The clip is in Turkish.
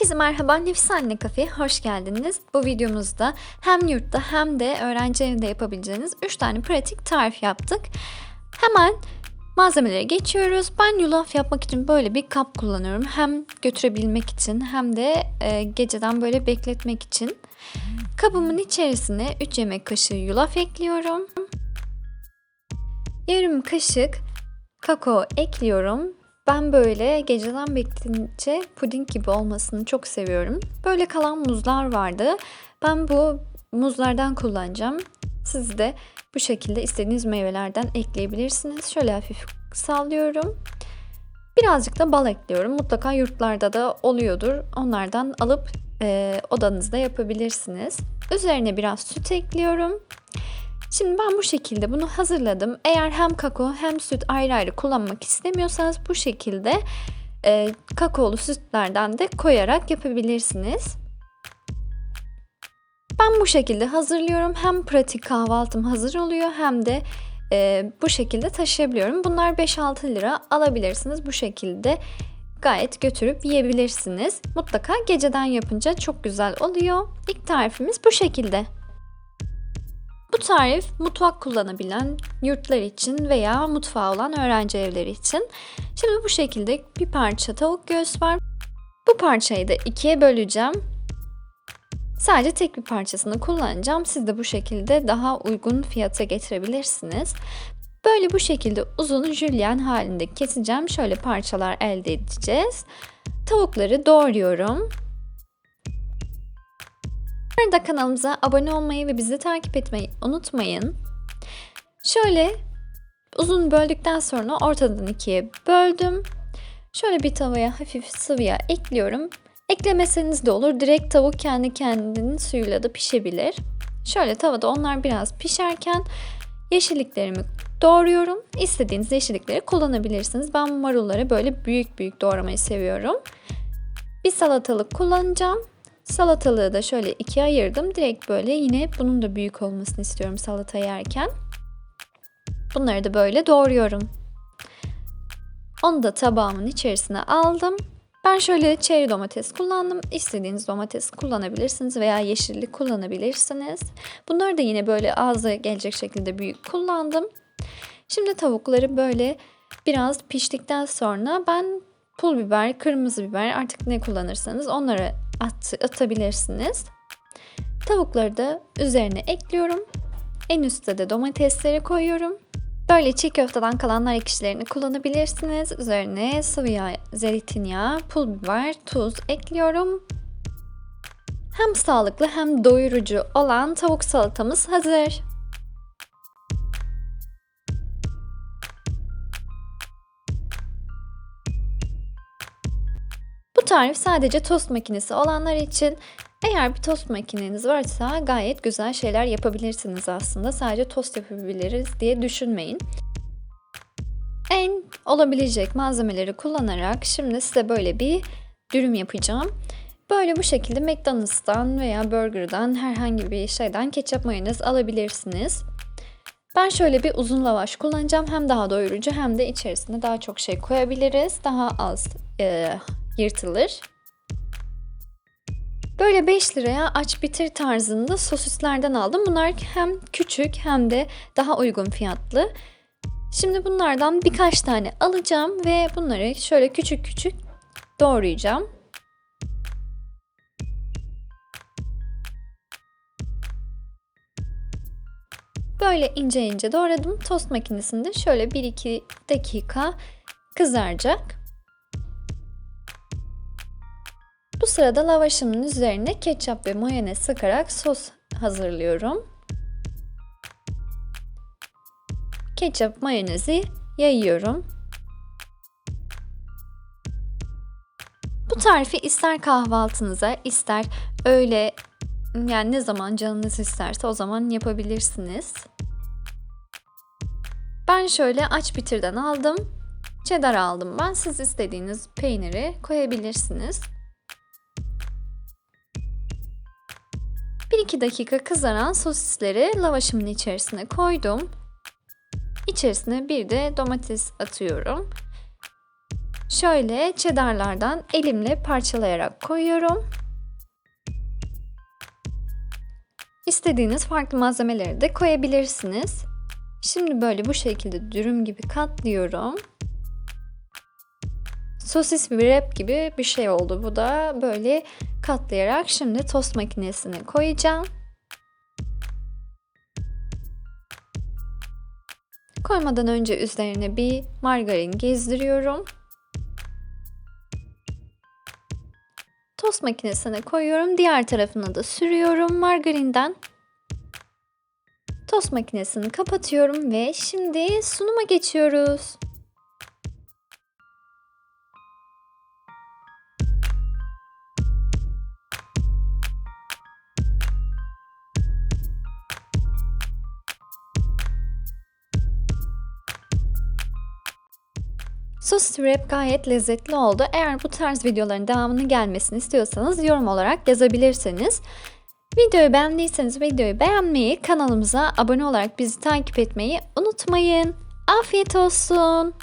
Herkese merhaba, Nefis Anne Kafe'ye hoş geldiniz. Bu videomuzda hem yurtta hem de öğrenci evinde yapabileceğiniz 3 tane pratik tarif yaptık. Hemen malzemelere geçiyoruz. Ben yulaf yapmak için böyle bir kap kullanıyorum. Hem götürebilmek için hem de e, geceden böyle bekletmek için. Kabımın içerisine 3 yemek kaşığı yulaf ekliyorum. Yarım kaşık kakao ekliyorum. Ben böyle geceden bekletince puding gibi olmasını çok seviyorum. Böyle kalan muzlar vardı. Ben bu muzlardan kullanacağım. Siz de bu şekilde istediğiniz meyvelerden ekleyebilirsiniz. Şöyle hafif sallıyorum. Birazcık da bal ekliyorum. Mutlaka yurtlarda da oluyordur. Onlardan alıp e, odanızda yapabilirsiniz. Üzerine biraz süt ekliyorum. Şimdi ben bu şekilde bunu hazırladım. Eğer hem kakao hem süt ayrı ayrı kullanmak istemiyorsanız bu şekilde e, kakaolu sütlerden de koyarak yapabilirsiniz. Ben bu şekilde hazırlıyorum. Hem pratik kahvaltım hazır oluyor hem de e, bu şekilde taşıyabiliyorum. Bunlar 5-6 lira alabilirsiniz. Bu şekilde gayet götürüp yiyebilirsiniz. Mutlaka geceden yapınca çok güzel oluyor. İlk tarifimiz bu şekilde. Bu tarif mutfak kullanabilen yurtlar için veya mutfağı olan öğrenci evleri için. Şimdi bu şekilde bir parça tavuk göğüs var. Bu parçayı da ikiye böleceğim. Sadece tek bir parçasını kullanacağım. Siz de bu şekilde daha uygun fiyata getirebilirsiniz. Böyle bu şekilde uzun jülyen halinde keseceğim. Şöyle parçalar elde edeceğiz. Tavukları doğruyorum. Arada kanalımıza abone olmayı ve bizi takip etmeyi unutmayın. Şöyle uzun böldükten sonra ortadan ikiye böldüm. Şöyle bir tavaya hafif sıvı yağ ekliyorum. Eklemeseniz de olur. Direkt tavuk kendi kendinin suyuyla da pişebilir. Şöyle tavada onlar biraz pişerken yeşilliklerimi doğruyorum. İstediğiniz yeşillikleri kullanabilirsiniz. Ben marulları böyle büyük büyük doğramayı seviyorum. Bir salatalık kullanacağım. Salatalığı da şöyle ikiye ayırdım. Direkt böyle yine bunun da büyük olmasını istiyorum salata yerken. Bunları da böyle doğruyorum. Onu da tabağımın içerisine aldım. Ben şöyle çeri domates kullandım. İstediğiniz domates kullanabilirsiniz veya yeşillik kullanabilirsiniz. Bunları da yine böyle ağza gelecek şekilde büyük kullandım. Şimdi tavukları böyle biraz piştikten sonra ben pul biber, kırmızı biber artık ne kullanırsanız onları at, atabilirsiniz. Tavukları da üzerine ekliyorum. En üstte de domatesleri koyuyorum. Böyle çiğ köfteden kalan nar ekşilerini kullanabilirsiniz. Üzerine sıvı yağ, zeytinyağı, pul biber, tuz ekliyorum. Hem sağlıklı hem doyurucu olan tavuk salatamız hazır. Tarif sadece tost makinesi olanlar için. Eğer bir tost makineniz varsa gayet güzel şeyler yapabilirsiniz aslında. Sadece tost yapabiliriz diye düşünmeyin. En olabilecek malzemeleri kullanarak şimdi size böyle bir dürüm yapacağım. Böyle bu şekilde McDonald's'tan veya Burger'dan herhangi bir şeyden ketçap mayonez alabilirsiniz. Ben şöyle bir uzun lavaş kullanacağım. Hem daha doyurucu hem de içerisine daha çok şey koyabiliriz. Daha az e, yırtılır. Böyle 5 liraya aç bitir tarzında sosislerden aldım. Bunlar hem küçük hem de daha uygun fiyatlı. Şimdi bunlardan birkaç tane alacağım ve bunları şöyle küçük küçük doğrayacağım. Böyle ince ince doğradım. Tost makinesinde şöyle 1-2 dakika kızaracak. Bu sırada lavaşımın üzerine ketçap ve mayonez sıkarak sos hazırlıyorum. Ketçap mayonezi yayıyorum. Bu tarifi ister kahvaltınıza ister öğle yani ne zaman canınız isterse o zaman yapabilirsiniz. Ben şöyle aç bitirden aldım. Cheddar aldım ben. Siz istediğiniz peyniri koyabilirsiniz. 1-2 dakika kızaran sosisleri lavaşımın içerisine koydum. İçerisine bir de domates atıyorum. Şöyle cheddarlardan elimle parçalayarak koyuyorum. İstediğiniz farklı malzemeleri de koyabilirsiniz. Şimdi böyle bu şekilde dürüm gibi katlıyorum. Sosis bir wrap gibi bir şey oldu bu da. Böyle katlayarak şimdi tost makinesine koyacağım. Koymadan önce üzerine bir margarin gezdiriyorum. Tost makinesine koyuyorum. Diğer tarafına da sürüyorum margarinden. Tost makinesini kapatıyorum ve şimdi sunuma geçiyoruz. Sos wrap gayet lezzetli oldu. Eğer bu tarz videoların devamını gelmesini istiyorsanız yorum olarak yazabilirsiniz. Videoyu beğendiyseniz videoyu beğenmeyi, kanalımıza abone olarak bizi takip etmeyi unutmayın. Afiyet olsun.